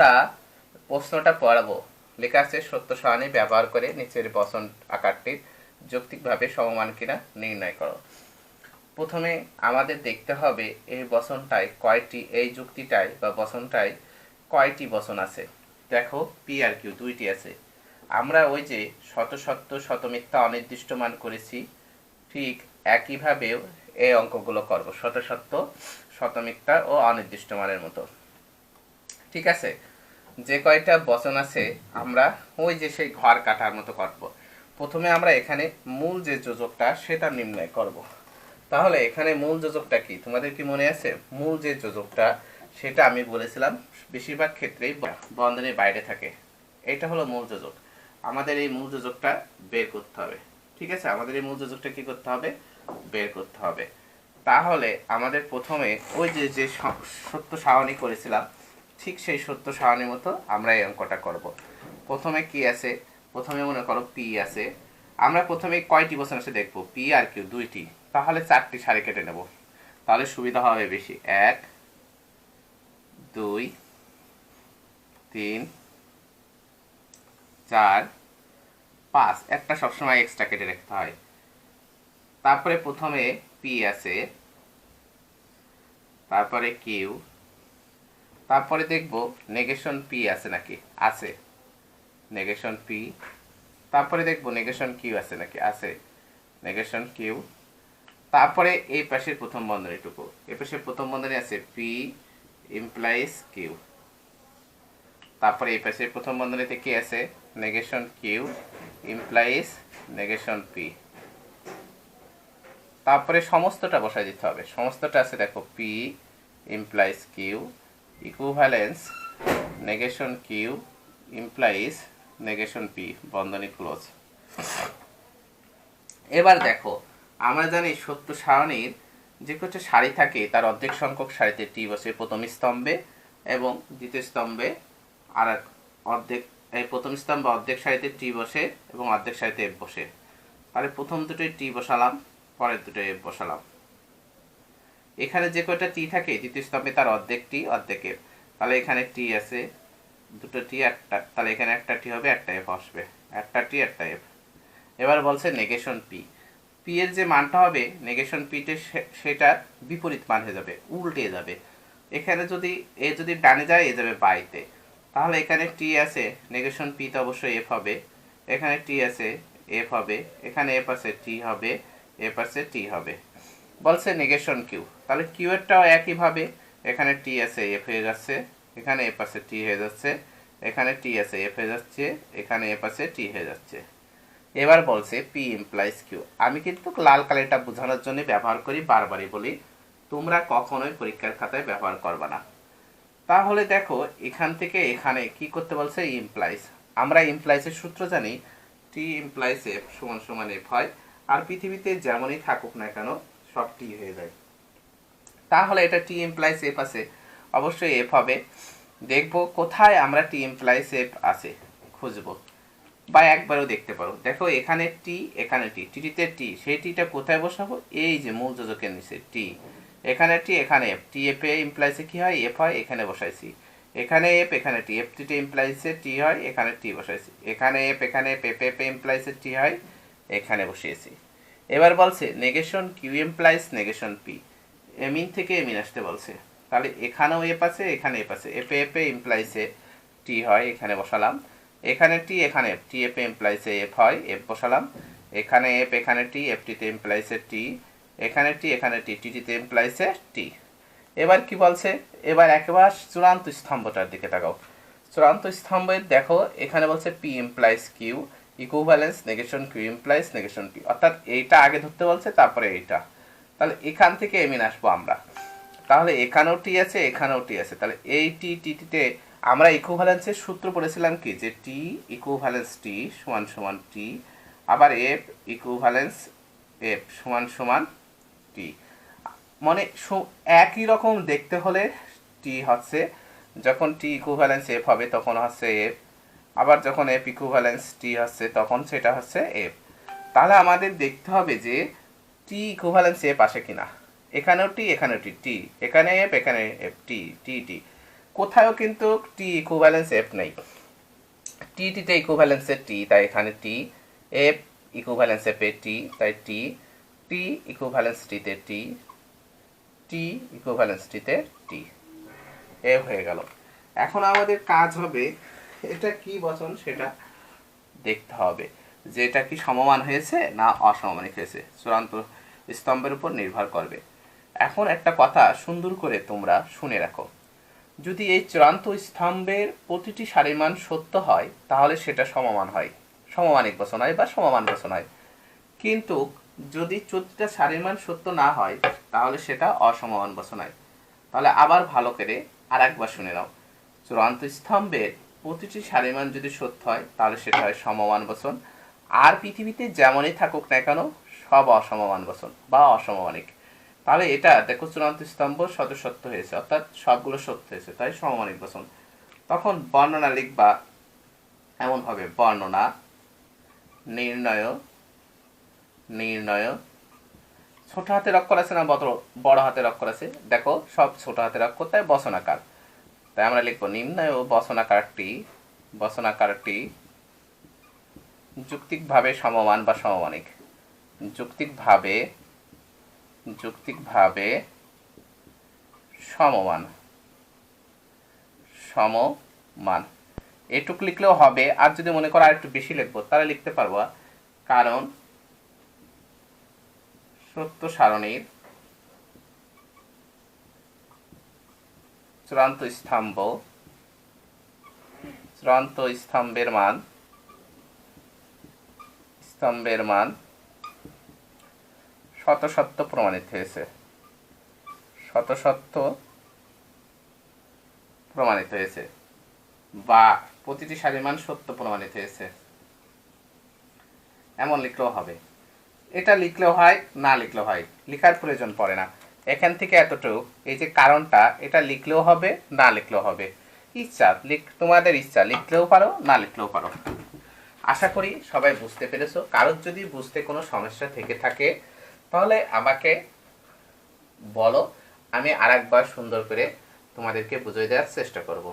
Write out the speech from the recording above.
আমরা প্রশ্নটা পড়াবো। লেখা আছে, সত্য সারণী ব্যবহার করে নিচের বসন আকারটির যৌক্তিকভাবে সমমান কিনা নির্ণয় করো। প্রথমে আমাদের দেখতে হবে এই বসনটায় কয়টি, এই যুক্তিটায় বা বসনটায় কয়টি বসন আছে। দেখো পি আর কিউ দুইটি আছে। আমরা ওই যে শত সত্য, শত মিথ্যা অনির্দিষ্ট মান করেছি, ঠিক একইভাবেও এই অঙ্কগুলো করব। শত সত্য, শত মিথ্যা ও অনির্দিষ্ট মানের মতো। ঠিক আছে? যে কয়টা বচন আছে, আমরা ওই যে সেই ঘর কাটার মতো করব। প্রথমে আমরা এখানে মূল যে যোজকটা, সেটা নির্ণয় করব। তাহলে এখানে মূল যোজকটা কি? তোমাদের কি মনে আছে? মূল যে যোজকটা, সেটা আমি বলেছিলাম, বেশিরভাগ ক্ষেত্রেই বন্ধনের বাইরে থাকে। এটা হলো মূল যোজক। আমাদের এই মূল যোজকটা বের করতে হবে। ঠিক আছে? আমাদের এই মূল যোজকটা কি করতে হবে? বের করতে হবে। তাহলে আমাদের প্রথমে ওই যে যে সত্য সারণী করেছিলাম ঠিক সেই সত্য সারণীর মতো আমরা এই অঙ্কটা করব। প্রথমে কি আছে? প্রথমে মনে করো পি আছে। আমরা প্রথমে কয়টি বছর আছে দেখব? পি আর কিউ দুইটি। তাহলে চারটি সারি কেটে নেব। তাহলে সুবিধা হবে বেশি। এক, দুই, তিন, চার, পাঁচ। একটা সবসময় এক্সট্রা কেটে রাখতে হয়। তারপরে প্রথমে পি আছে। তারপরে কিউ তারপরে দেখব নেগেশন পি আছে নাকি? আছে। নেগেশন পি তারপরে দেখব নেগেশন কিউ আছে নাকি? আছে। নেগেশন কিউ তারপরে এই পাশের প্রথম বন্ধনীটুকু এই পাশের প্রথম বন্ধনী আছে পি ইমপ্লাইজ কিউ তারপরে এই পাশের প্রথম বন্ধনীতে কি আছে? Negation Q implies negation P তারপরে সমস্তটা বসাই দিতে হবে। সমস্তটা আছে, দেখো P implies Q equivalence negation Q implies negation P বন্ধনী ক্লোজ এবার দেখো, আমরা জানি সত্য সারণীর যে কিছু সারি থাকে, তার অর্ধেক সংখ্যক সারিতে টি বসে প্রথম স্তম্ভে এবং দ্বিতীয় স্তম্ভে আর এক অর্ধেক, এই প্রথম স্তম্ভে অর্ধেক সারিতে টি বসে এবং অর্ধেক সারিতে এফ বসে। তাহলে প্রথম দুটোই টি বসালাম, পরের দুটো এফ বসালাম। এখানে যে কয়টা টি থাকে, দ্বিতীয় স্তম্ভে তার অর্ধেক টি অর্ধেক এফ তাহলে এখানে টি আছে, দুটো টি, একটা, তাহলে এখানে একটা টি হবে, একটা এফ আসবে। একটা টি, একটা এফ এবার বলছে নেগেশন পি পি এর যে মানটা হবে নেগেশন পিতে সেটা বিপরীত মান হয়ে যাবে, উল্টে যাবে। এখানে যদি, এ যদি ডানে যায়, এ যাবে বাইতে। তাহলে এখানে টি আছে নেগেশন পিতে অবশ্যই এফ হবে। এখানে টি আছে এফ হবে। এখানে এফ আছে টি হবে। এফ আছে টি হবে। বলছে নেগেশন কিউ তাহলে কিউ এরটাও একইভাবে এখানে টি আছে এফ হয়ে যাচ্ছে, এখানে এফ আছে টি হয়ে যাচ্ছে, এখানে টি আছে এফ হয়ে যাচ্ছে, এখানে এফ আছে টি হয়ে যাচ্ছে। এবার বলছে পি ইমপ্লাইজ কিউ আমি কিন্তু লাল কালারটা বোঝানোর জন্য ব্যবহার করি বারবারই বলি, তোমরা কখনোই পরীক্ষার খাতায় ব্যবহার করবে না। তাহলে দেখো, এখান থেকে এখানে কি করতে বলছে? ইমপ্লাইজ আমরা ইমপ্লাইজের সূত্র জানি টি ইমপ্লাইজ এফ সমান সমান এফ হয়, আর পৃথিবীতে যেমনই থাকুক না কেন সব টি হয়ে যায়। তাহলে এটা টি ইমপ্লাইজ এফ আছে। অবশ্যই এফ হবে। দেখব কোথায় আমরা টি ইমপ্লাইজ এফ আছে। খুঁজবো। বা একবারও দেখতে পারো। দেখো এখানে টি এখানে টি টিটিতে টি সেই টিটা কোথায় বসাবো? এই যে মূল যোজকের নিচে টি এখানে টি এখানে এফ টি এফ এ ইমপ্লাইসে কি হয়? এফ হয়, এখানে বসাইছি। এখানে এফ এখানে টি এফ টিতে ইমপ্লাইসে টি হয়, এখানে টি বসাইছি। এখানে এফ এখানে এফ এফ ইমপ্লাইসে টি হয়, এখানে বসিয়েছি। এবার বলছে negation Q implies negation P এমিন থেকে এমিন আসতে বলছে। তাহলে এখানেও এফ আছে, এখানে এফ আছে। এফ এফ এ ইমপ্লাইসে টি হয়, এখানে বসালাম। এখানে টি এখানে এফ টি এফ এ ইমপ্লাইসে এফ হয় এফ বসালাম। এখানে এফ এখানে টি এফ টিতে ইমপ্লাইসে টি এখানে টি এখানে টি টি টিতে ইমপ্লাইসে টি এবার কি বলছে? এবার একেবারে চূড়ান্ত স্তম্ভটার দিকে তাকাও। চূড়ান্ত স্তম্ভের দেখো, এখানে বলছে P implies Q equivalence negation Q implies negation P অর্থাৎ এইটা আগে ধরতে বলছে, তারপরে এইটা। তাহলে এখান থেকে এমিন আসব আমরা। তাহলে এখানেও টি আছে, এখানেও টি আছে। তাহলে এই টি টি টিতে আমরা ইকুভ্যালেন্সের সূত্র পড়েছিলাম কি? যে টি ইকুভ্যালেন্স টি সমান সমান টি আবার এফ ইকুভ্যালেন্স এফ সমান সমান টি মানে একই রকম দেখতে হলে টি হচ্ছে, যখন টি ইকুভ্যালেন্স এফ হবে, তখন হচ্ছে এফ আবার যখন এফ ইকুভ্যালেন্স টি হচ্ছে, তখন সেটা হচ্ছে এফ তাহলে আমাদের দেখতে হবে যে টি ইকুভ্যালেন্স এফ আসে কিনা। এখানেও টি এখানেও টি টি এখানে এফ এখানে এফ টি টি টি কোথাও কিন্তু টি ইকুভ্যালেন্স এফ নেই। টি টিতে ইকুভ্যালেন্সে টি তাই এখানে টি এফ ইকুভ্যালেন্স এফে টি তাই টি টি ইকুভ্যালেন্স টিতে টি টি ইকুভ্যালেন্স টিতে টি এ হয়ে গেল। এখন আমাদের কাজ হবে এটা কি বচন সেটা দেখতে হবে। যে এটা কি সমমান হয়েছে না অসমমানিক হয়েছে? চূড়ান্ত স্তম্ভের উপর নির্ভর করবে। এখন একটা কথা সুন্দর করে তোমরা শুনে রাখো। যদি এই চূড়ান্ত স্তম্ভের প্রতিটি সারির মান সত্য হয়, তাহলে সেটা সমমান হয়। সমমানিক বচন হয় বা সমমান বচন হয়। কিন্তু যদি প্রতিটা সারির মান সত্য না হয়, তাহলে সেটা অসমমান বচন হয়। তাহলে আবার ভালো করে আর একবার শুনে নাও। চূড়ান্ত স্তম্ভের প্রতিটি সারির মান যদি সত্য হয়, তাহলে সেটা হয় সমমান বচন। আর পৃথিবীতে যেমনই থাকুক না কেন, সব অসমমান বচন বা অসমমানিক। তাহলে এটা দেখো চূড়ান্ত স্তম্ভ সদস্যত্ব হয়েছে, অর্থাৎ সবগুলো সত্য হয়েছে, তাই সমমানিক বচন। তখন বর্ণনা লিখবা, এমন হবে, বর্ণনা, নির্ণয় নির্ণয়। ছোট হাতের অক্ষর আছে না বড় বড় হাতের অক্ষর আছে? দেখো, সব ছোট হাতের অক্ষর, তাই বসনাকার তাই আমরা লিখব নিম্নয় বসনাকারটি বসনাকারটি যুক্তিকভাবে সমমান বা সমমানিক। যুক্তিকভাবে যুক্তিকভাবে সমমান। সমমান। এটুক লিখলেও হবে। আর যদি মনে করো আর একটু বেশি লিখব, তাহলে লিখতে পারব। কারণ সত্য সারণীর চূড়ান্ত স্তম্ভ। চূড়ান্ত স্তম্ভের মান। স্তম্ভের মান শত সত্য প্রমাণিত হয়েছে। শত সত্য প্রমাণিত হয়েছে। বা প্রতিটি সারির মান সত্য প্রমাণিত হয়েছে। এমন লিখলেও হবে। এটা লিখলেও হয়, না লিখলেও হয়। লেখার প্রয়োজন পড়ে না। এখান থেকে এতটুকু, এই যে কারণটা, এটা লিখলেও হবে, না লিখলেও হবে। ইচ্ছা, লিখ, তোমাদের ইচ্ছা, লিখলেও পারো, না লিখলেও পারো। আশা করি সবাই বুঝতে পেরেছ। কারোর যদি বুঝতে কোনো সমস্যা থেকে থাকে, তাহলে আমাকে বলো। আমি আরেকবার সুন্দর করে তোমাদেরকে বুঝিয়ে দেওয়ার চেষ্টা করব।